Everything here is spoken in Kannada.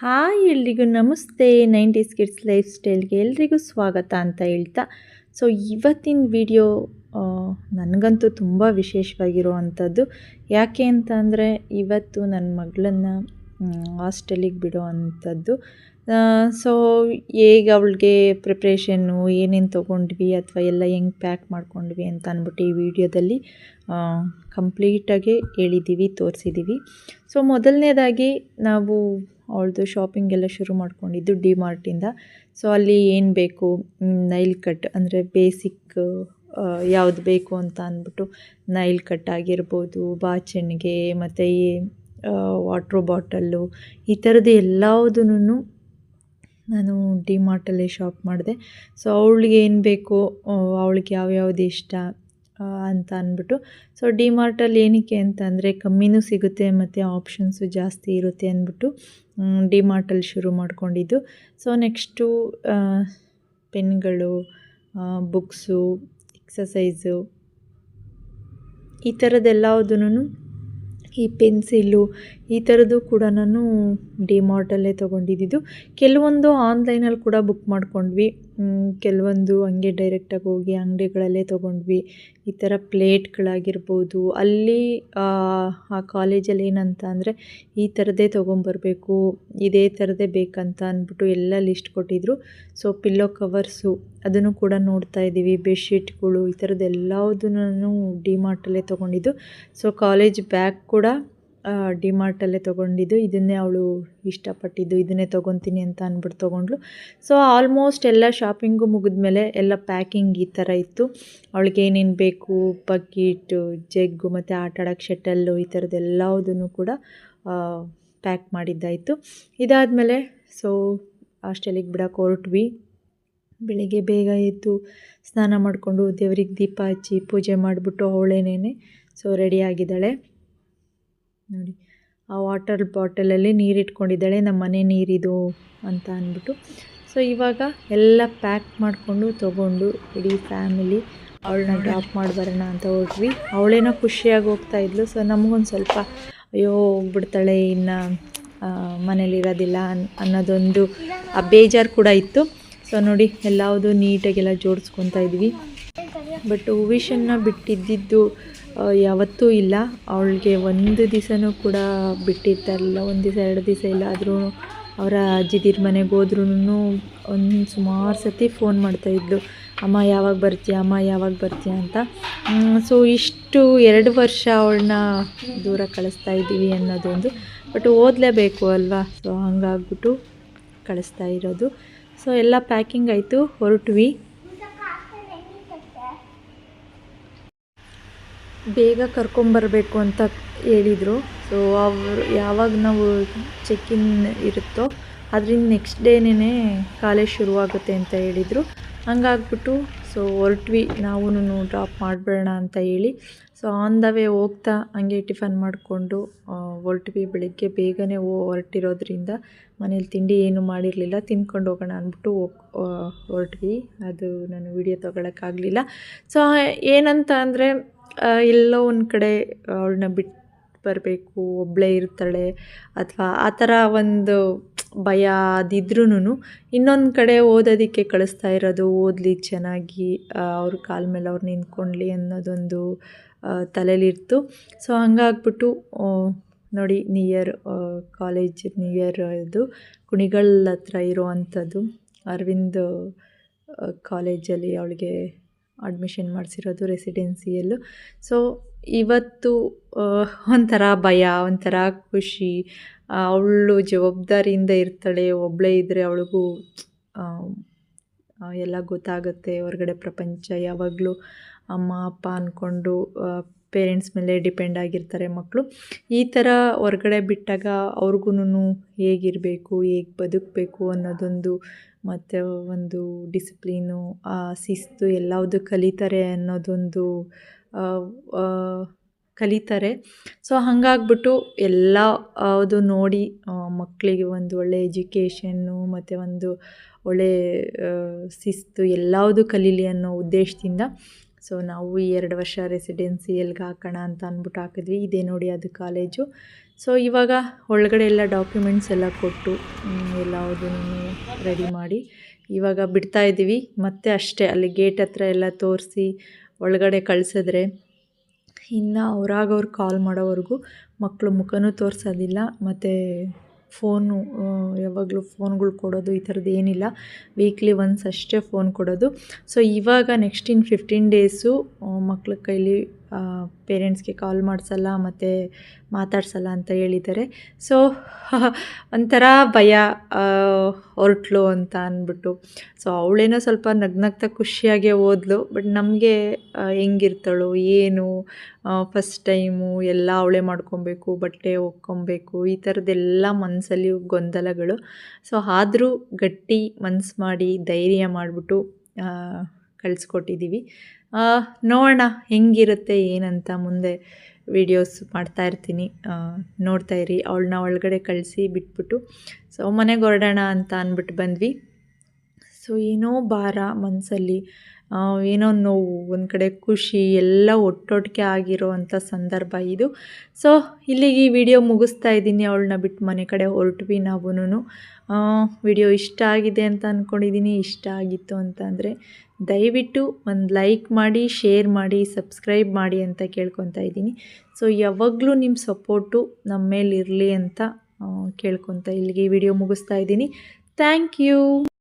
ಹಾಯ್, ಎಲ್ರಿಗೂ ನಮಸ್ತೆ. ನೈಂಟೀಸ್ ಕಿಡ್ಸ್ ಲೈಫ್ ಸ್ಟೈಲ್ಗೆ ಎಲ್ರಿಗೂ ಸ್ವಾಗತ ಅಂತ ಹೇಳ್ತಾ. ಸೊ, ಇವತ್ತಿನ ವಿಡಿಯೋ ನನಗಂತೂ ತುಂಬ ವಿಶೇಷವಾಗಿರುವಂಥದ್ದು. ಯಾಕೆ ಅಂತ ಅಂದರೆ ಇವತ್ತು ನನ್ನ ಮಗಳನ್ನು ಹಾಸ್ಟೆಲಿಗೆ ಬಿಡೋ ಅಂಥದ್ದು ಸೊ, ಹೇಗೆ ಅವಳಿಗೆ ಪ್ರಿಪ್ರೇಷನ್ನು ಏನೇನು ತೊಗೊಂಡ್ವಿ ಅಥವಾ ಎಲ್ಲ ಹೆಂಗೆ ಪ್ಯಾಕ್ ಮಾಡ್ಕೊಂಡ್ವಿ ಅಂತ ಅಂದ್ಬಿಟ್ಟು ಈ ವಿಡಿಯೋದಲ್ಲಿ ಕಂಪ್ಲೀಟಾಗಿ ಹೇಳಿದ್ದೀವಿ ತೋರಿಸಿದ್ದೀವಿ ಸೊ, ಮೊದಲನೇದಾಗಿ ನಾವು ಅವಳದು ಶಾಪಿಂಗ್ ಎಲ್ಲ ಶುರು ಮಾಡ್ಕೊಂಡಿದ್ದು ಡಿ ಮಾರ್ಟಿಂದ ಸೊ ಅಲ್ಲಿ ಏನು ಬೇಕು? ನೈಲ್ ಕಟ್ ಅಂದರೆ ಬೇಸಿಕ್ ಯಾವುದು ಬೇಕು ಅಂತ ಅಂದ್ಬಿಟ್ಟು ನೈಲ್ ಕಟ್ ಆಗಿರ್ಬೋದು, ಬಾಚಣಿಗೆ ಮತ್ತು ಈ ವಾಟ್ರ್ ಬಾಟಲ್ಲು ಈ ಥರದ್ದು ಎಲ್ಲದೂ ನಾನು ಡಿ ಮಾರ್ಟಲ್ಲೇ ಶಾಪ್ ಮಾಡಿದೆ. ಸೊ ಅವಳಿಗೆ ಏನು ಬೇಕು? ಅವಳಿಗೆ ಯಾವ್ಯಾವ್ದು ಇಷ್ಟ? ಅಂತ ಅಂದ್ಬಿಟ್ಟು. ಸೊ ಡಿ ಮಾರ್ಟಲ್ಲಿ ಏನಕ್ಕೆ ಅಂತಂದರೆ ಕಮ್ಮಿನೂ ಸಿಗುತ್ತೆ ಮತ್ತು ಆಪ್ಷನ್ಸು ಜಾಸ್ತಿ ಇರುತ್ತೆ ಅಂದ್ಬಿಟ್ಟು ಡಿ ಮಾರ್ಟಲ್ಲಿ ಶುರು ಮಾಡ್ಕೊಂಡಿದ್ದು. ಸೊ ನೆಕ್ಸ್ಟು ಪೆನ್ಗಳು ಬುಕ್ಸು ಎಕ್ಸಸೈಸು ಈ ಥರದ್ದೆಲ್ಲದನ್ನು ಈ ಪೆನ್ಸಿಲ್ಲು ಈ ಥರದ್ದು ಕೂಡ ನಾನು ಡಿ ಮಾರ್ಟಲ್ಲೇ ತೊಗೊಂಡಿದ್ದು ಕೆಲವೊಂದು ಆನ್ಲೈನಲ್ಲಿ ಕೂಡ ಬುಕ್ ಮಾಡ್ಕೊಂಡ್ವಿ. ಕೆಲವೊಂದು ಹಂಗೆ ಡೈರೆಕ್ಟಾಗಿ ಹೋಗಿ ಅಂಗಡಿಗಳಲ್ಲೇ ತೊಗೊಂಡ್ವಿ. ಈ ಥರ ಪ್ಲೇಟ್ಗಳಾಗಿರ್ಬೋದು ಅಲ್ಲಿ, ಆ ಕಾಲೇಜಲ್ಲಿ ಏನಂತ ಅಂದರೆ ಈ ಥರದ್ದೇ ತೊಗೊಂಬರ್ಬೇಕು, ಇದೇ ಥರದ್ದೇ ಬೇಕಂತ ಅಂದ್ಬಿಟ್ಟು ಎಲ್ಲ ಲಿಸ್ಟ್ ಕೊಟ್ಟಿದ್ದರು ಸೊ ಪಿಲ್ಲೋ ಕವರ್ಸು ಅದನ್ನು ಕೂಡ ನೋಡ್ತಾ ಇದ್ದೀವಿ. ಬೆಡ್ಶೀಟ್ಗಳು ಈ ಥರದ್ದು ಎಲ್ಲದನ್ನೂ ಡಿ ಮಾರ್ಟಲ್ಲೇ ತೊಗೊಂಡಿದ್ದು. ಸೊ ಕಾಲೇಜ್ ಬ್ಯಾಗ್ ಕೂಡ ಡಿ ಮಾರ್ಟಲ್ಲೇ ತೊಗೊಂಡಿದ್ದು. ಇದನ್ನೇ ಅವಳು ಇಷ್ಟಪಟ್ಟಿದ್ದು. ಇದನ್ನೇ ತೊಗೊತೀನಿ ಅಂತ ಅಂದ್ಬಿಟ್ಟು ತೊಗೊಂಡ್ಳು. ಸೊ ಆಲ್ಮೋಸ್ಟ್ ಎಲ್ಲ ಶಾಪಿಂಗು ಮುಗಿದ್ಮೇಲೆ ಎಲ್ಲ ಪ್ಯಾಕಿಂಗ್ ಈ ಥರ ಇತ್ತು. ಅವಳಿಗೆ ಏನೇನು ಬೇಕು ಬಕೀಟು ಜಗ್ಗು ಮತ್ತು ಆಟ ಆಡೋಕ್ಕೆ ಶೆಟಲ್ಲು ಈ ಥರದ್ದೆಲ್ಲದನ್ನು ಕೂಡ ಪ್ಯಾಕ್ ಮಾಡಿದ್ದಾಯಿತು. ಇದಾದಮೇಲೆ ಸೊ ಹಾಸ್ಟೆಲಿಗೆ ಬಿಡೋಕೆ ಹೊರಟ್ವಿ. ಬೆಳಿಗ್ಗೆ ಬೇಗ ಎದ್ದು ಸ್ನಾನ ಮಾಡಿಕೊಂಡು ದೇವ್ರಿಗೆ ದೀಪ ಹಚ್ಚಿ ಪೂಜೆ ಮಾಡಿಬಿಟ್ಟು ಅವಳೇನೇನೆ ಸೊ ರೆಡಿಯಾಗಿದ್ದಾಳೆ ನೋಡಿ. ಆ ವಾಟರ್ ಬಾಟಲಲ್ಲಿ ನೀರು ಇಟ್ಕೊಂಡಿದ್ದಾಳೆ ನಮ್ಮ ಮನೆ ನೀರಿದು ಅಂತ ಅಂದ್ಬಿಟ್ಟು. ಸೊ ಇವಾಗ ಎಲ್ಲ ಪ್ಯಾಕ್ ಮಾಡಿಕೊಂಡು ತೊಗೊಂಡು ಇಡೀ ಫ್ಯಾಮಿಲಿ ಅವಳನ್ನ ಡ್ರಾಪ್ ಮಾಡಿ ಬರೋಣ ಅಂತ ಹೋದ್ವಿ. ಅವಳೇನೋ ಖುಷಿಯಾಗಿ ಹೋಗ್ತಾ ಇದ್ಲು. ಸೊ ನಮಗೊಂದು ಸ್ವಲ್ಪ ಅಯ್ಯೋ ಹೋಗ್ಬಿಡ್ತಾಳೆ ಇನ್ನು ಮನೇಲಿರೋದಿಲ್ಲ ಅನ್ ಅನ್ನೋದೊಂದು ಆ ಬೇಜಾರು ಕೂಡ ಇತ್ತು. ಸೊ ನೋಡಿ ಎಲ್ಲವುದು ನೀಟಾಗೆಲ್ಲ ಜೋಡಿಸ್ಕೊತಾ ಇದ್ವಿ. ಬಟ್ ಹೂವಿಷನ್ನ ಬಿಟ್ಟಿದ್ದಿದ್ದು ಯಾವತ್ತೂ ಇಲ್ಲ. ಅವಳಿಗೆ ಒಂದು ದಿವಸನೂ ಕೂಡ ಬಿಟ್ಟಿರ್ತಾರಲ್ಲ, ಒಂದು ದಿವಸ ಎರಡು ದಿವಸ ಇಲ್ಲ ಆದರೂ ಅವರ ಅಜ್ಜಿದಿರ ಮನೆಗೆ ಹೋದ್ರೂ ಒಂದು ಸುಮಾರು ಸತಿ ಫೋನ್ ಮಾಡ್ತಾಯಿದ್ಲು ಅಮ್ಮ, ಯಾವಾಗ ಬರ್ತೀಯ? ಅಮ್ಮ, ಯಾವಾಗ ಬರ್ತೀಯ? ಅಂತ. ಸೊ ಇಷ್ಟು ಎರಡು ವರ್ಷ ಅವಳನ್ನ ದೂರ ಕಳಿಸ್ತಾ ಇದ್ದೀವಿ ಅನ್ನೋದೊಂದು. ಬಟ್ ಓದಲೇಬೇಕು ಅಲ್ವಾ? ಸೊ ಹಂಗಾಗ್ಬಿಟ್ಟು ಕಳಿಸ್ತಾ ಇರೋದು. ಸೊ ಎಲ್ಲ ಪ್ಯಾಕಿಂಗ್ ಆಯಿತು, ಹೊರಟ್ವಿ. ಬೇಗ ಕರ್ಕೊಂಬರಬೇಕು ಅಂತ ಹೇಳಿದರು. ಸೊ ಅವರು ಯಾವಾಗ ನಾವು ಚೆಕ್-ಇನ್ ಇರುತ್ತೋ ಅದರಿಂದ ನೆಕ್ಸ್ಟ್ ಡೇನೇ ಕಾಲೇಜ್ ಶುರುವಾಗುತ್ತೆ ಅಂತ ಹೇಳಿದರು. ಹಂಗಾಗ್ಬಿಟ್ಟು ಸೊ ಹೊರಟ್ವಿ. ನಾವೂ ಡ್ರಾಪ್ ಮಾಡಬೇಡ ಅಂತ ಹೇಳಿ. ಸೊ ಆನ್ ದ ವೇ ಹೋಗ್ತಾ ಹಂಗೆ ಟಿಫನ್ ಮಾಡಿಕೊಂಡು ಹೊರಟ್ವಿ ಬೆಳಿಗ್ಗೆ. ಬೇಗನೆ ಹೊರಟಿರೋದ್ರಿಂದ ಮನೇಲಿ ತಿಂಡಿ ಏನು ಮಾಡಿರಲಿಲ್ಲ. ತಿನ್ಕೊಂಡು ಹೋಗೋಣ ಅಂದ್ಬಿಟ್ಟು ಹೊರಟ್ವಿ. ಅದು ನಾನು ವಿಡಿಯೋ ತೊಗೊಳಕ್ಕಾಗಲಿಲ್ಲ. ಸೊ ಏನಂತ ಅಂದರೆ ಎಲ್ಲೋ ಒಂದು ಕಡೆ ಅವಳನ್ನ ಬಿಟ್ಟು ಬರಬೇಕು ಒಬ್ಬಳೇ ಇರ್ತಾಳೆ ಅಥವಾ ಆ ಥರ ಒಂದು ಭಯ ಅದಿದ್ರೂ ಇನ್ನೊಂದು ಕಡೆ ಓದೋದಕ್ಕೆ ಕಳಿಸ್ತಾ ಇರೋದು, ಓದಲಿ ಚೆನ್ನಾಗಿ ಅವ್ರ ಕಾಲ ಮೇಲೆ ಅವ್ರು ನಿಂತ್ಕೊಳ್ಲಿ ಅನ್ನೋದೊಂದು ತಲೆಯಲ್ಲಿರ್ತು ಸೊ, ಹಂಗಾಗ್ಬಿಟ್ಟು ನೋಡಿ ನಿಯರ್ ಕಾಲೇಜ್ ನಿಯರ್ ಇದು ಕುಣಿಗಲ್ ಹತ್ರ ಇರುವಂಥದ್ದು. ಅರವಿಂದ್ ಕಾಲೇಜಲ್ಲಿ ಅವಳಿಗೆ ಅಡ್ಮಿಷನ್ ಮಾಡಿಸಿರೋದು ರೆಸಿಡೆನ್ಸಿಯಲ್ಲೂ ಸೊ ಇವತ್ತು ಒಂಥರ ಭಯ, ಒಂಥರ ಖುಷಿ. ಅವಳು ಜವಾಬ್ದಾರಿಯಿಂದ ಇರ್ತಾಳೆ ಒಬ್ಬಳೇ ಇದ್ದರೆ ಅವಳಿಗೂ ಎಲ್ಲ ಗೊತ್ತಾಗುತ್ತೆ. ಹೊರಗಡೆ ಪ್ರಪಂಚ ಯಾವಾಗಲೂ ಅಮ್ಮ, ಅಪ್ಪ ಅಂದ್ಕೊಂಡು ಪೇರೆಂಟ್ಸ್ ಮೇಲೆ ಡಿಪೆಂಡ್ ಆಗಿರ್ತಾರೆ ಮಕ್ಕಳು ಈ ಥರ ಹೊರ್ಗಡೆ ಬಿಟ್ಟಾಗ ಅವ್ರಿಗೂ ಹೇಗಿರಬೇಕು, ಹೇಗೆ ಬದುಕಬೇಕು ಅನ್ನೋದೊಂದು ಮತ್ತು ಒಂದು ಡಿಸಿಪ್ಲೀನು ಶಿಸ್ತು ಎಲ್ಲವುದು ಕಲಿತಾರೆ ಅನ್ನೋದೊಂದು ಕಲಿತಾರೆ. ಸೊ ಹಾಗಾಗ್ಬಿಟ್ಟು ಎಲ್ಲ ಅದು ನೋಡಿ ಮಕ್ಕಳಿಗೆ ಒಂದು ಒಳ್ಳೆಯ ಎಜುಕೇಷನ್ನು ಮತ್ತು ಒಂದು ಒಳ್ಳೆ ಶಿಸ್ತು ಎಲ್ಲವುದು ಕಲೀಲಿ ಅನ್ನೋ ಉದ್ದೇಶದಿಂದ ಸೊ ನಾವು ಈ ಎರಡು ವರ್ಷ ರೆಸಿಡೆನ್ಸಿಯಲ್ಗೆ ಹಾಕೋಣ ಅಂತ ಅಂದ್ಬಿಟ್ಟು ಹಾಕಿದ್ವಿ. ಇದೇ ನೋಡಿ ಅದು ಕಾಲೇಜು ಸೊ ಇವಾಗ ಒಳಗಡೆ ಎಲ್ಲ ಡಾಕ್ಯುಮೆಂಟ್ಸ್ ಎಲ್ಲ ಕೊಟ್ಟು ಎಲ್ಲದನ್ನು ರೆಡಿ ಮಾಡಿ ಇವಾಗ ಬಿಡ್ತಾ ಇದ್ದೀವಿ ಮತ್ತೆ ಅಷ್ಟೇ, ಅಲ್ಲಿ ಗೇಟ್ ಹತ್ರ ಎಲ್ಲ ತೋರಿಸಿ ಒಳಗಡೆ ಕಳಿಸಿದ್ರೆ ಇನ್ನು ಅವ್ರಾಗವ್ರು ಕಾಲ್ ಮಾಡೋವರೆಗೂ ಮಕ್ಕಳು ಮುಖನೂ ತೋರಿಸೋದಿಲ್ಲ. ಮತ್ತು ಫೋನು ಯಾವಾಗಲೂ ಫೋನ್ಗಳು ಕೊಡೋದು ಈ ಥರದ್ದು ಏನಿಲ್ಲ. ವೀಕ್ಲಿ ಒನ್ಸ್ ಅಷ್ಟೇ ಫೋನ್ ಕೊಡೋದು. ಸೊ, ಇವಾಗ ನೆಕ್ಸ್ಟ್ ಇನ್ ಫಿಫ್ಟೀನ್ ಡೇಸು ಮಕ್ಳ ಕೈಲಿ ಪೇರೆಂಟ್ಸ್ಗೆ ಕಾಲ್ ಮಾಡಿಸಲ್ಲ, ಮತ್ತು ಮಾತಾಡ್ಸಲ್ಲ ಅಂತ ಹೇಳಿದ್ದಾರೆ. ಸೊ ಒಂಥರ ಭಯ ಹೊರಟ್ಲು ಅಂತ ಅಂದ್ಬಿಟ್ಟು ಸೊ ಅವಳೇನೋ ಸ್ವಲ್ಪ ನಗ್ನಗ್ತಾ ಖುಷಿಯಾಗೆ ಓದ್ಲು ಬಟ್ ನಮಗೆ ಹೆಂಗಿರ್ತಾಳು, ಏನು ಫಸ್ಟ್ ಟೈಮು ಎಲ್ಲ ಅವಳೇ ಮಾಡ್ಕೊಬೇಕು, ಬಟ್ಟೆ ಒಕ್ಕೊಬೇಕು, ಈ ಥರದ್ದೆಲ್ಲ ಮನಸ್ಸಲ್ಲಿ ಗೊಂದಲಗಳು. ಸೊ ಆದರೂ ಗಟ್ಟಿ ಮನಸ್ಸು ಮಾಡಿ ಧೈರ್ಯ ಮಾಡಿಬಿಟ್ಟು ಕಳಿಸ್ಕೊಟ್ಟಿದ್ದೀವಿ. ನೋಡೋಣ ಹೆಂಗಿರುತ್ತೆ, ಏನಂತ ಮುಂದೆ ವಿಡಿಯೋಸ್ ಮಾಡ್ತಾ ಇರ್ತೀನಿ. ನೋಡ್ತಾ ಇರಿ, ಅವಳನ್ನ ಒಳಗಡೆ ಕಳಿಸಿ ಬಿಟ್ಬಿಟ್ಟು. ಸೊ ಮನೆಗೆ ಹೊರಡೋಣ ಅಂತ ಅಂದ್ಬಿಟ್ಟು ಬಂದ್ವಿ. ಸೊ ಏನೋ ಭಾರ ಮನಸ್ಸಲ್ಲಿ ಏನೋ ನೋವು, ಒಂದು ಕಡೆ ಖುಷಿ, ಎಲ್ಲ ಒಟ್ಟೊಟ್ಟಿಗೆ ಆಗಿರೋ ಅಂಥ ಸಂದರ್ಭ ಇದು. ಸೊ ಇಲ್ಲಿಗೆ ಈ ವಿಡಿಯೋ ಮುಗಿಸ್ತಾ ಇದ್ದೀನಿ. ಅವಳನ್ನ ಬಿಟ್ಟು ಮನೆ ಕಡೆ ಹೊರಟ್ವಿ ನಾವೂ ವಿಡಿಯೋ ಇಷ್ಟ ಆಗಿದೆ ಅಂತ ಅಂದ್ಕೊಂಡಿದ್ದೀನಿ ಇಷ್ಟ ಆಗಿತ್ತು ಅಂತ ದಯವಿಟ್ಟು ಒಂದು ಲೈಕ್ ಮಾಡಿ ಶೇರ್ ಮಾಡಿ ಸಬ್ಸ್ಕ್ರೈಬ್ ಮಾಡಿ ಅಂತ ಕೇಳ್ಕೊತಾ ಇದ್ದೀನಿ. ಸೊ ಯಾವಾಗಲೂ ನಿಮ್ಮ ಸಪೋರ್ಟು ನಮ್ಮ ಮೇಲೆ ಇರಲಿ ಅಂತ ಕೇಳ್ಕೊತಾ ಇಲ್ಲಿಗೆ ವಿಡಿಯೋ ಮುಗಿಸ್ತಾ ಇದ್ದೀನಿ. Thank you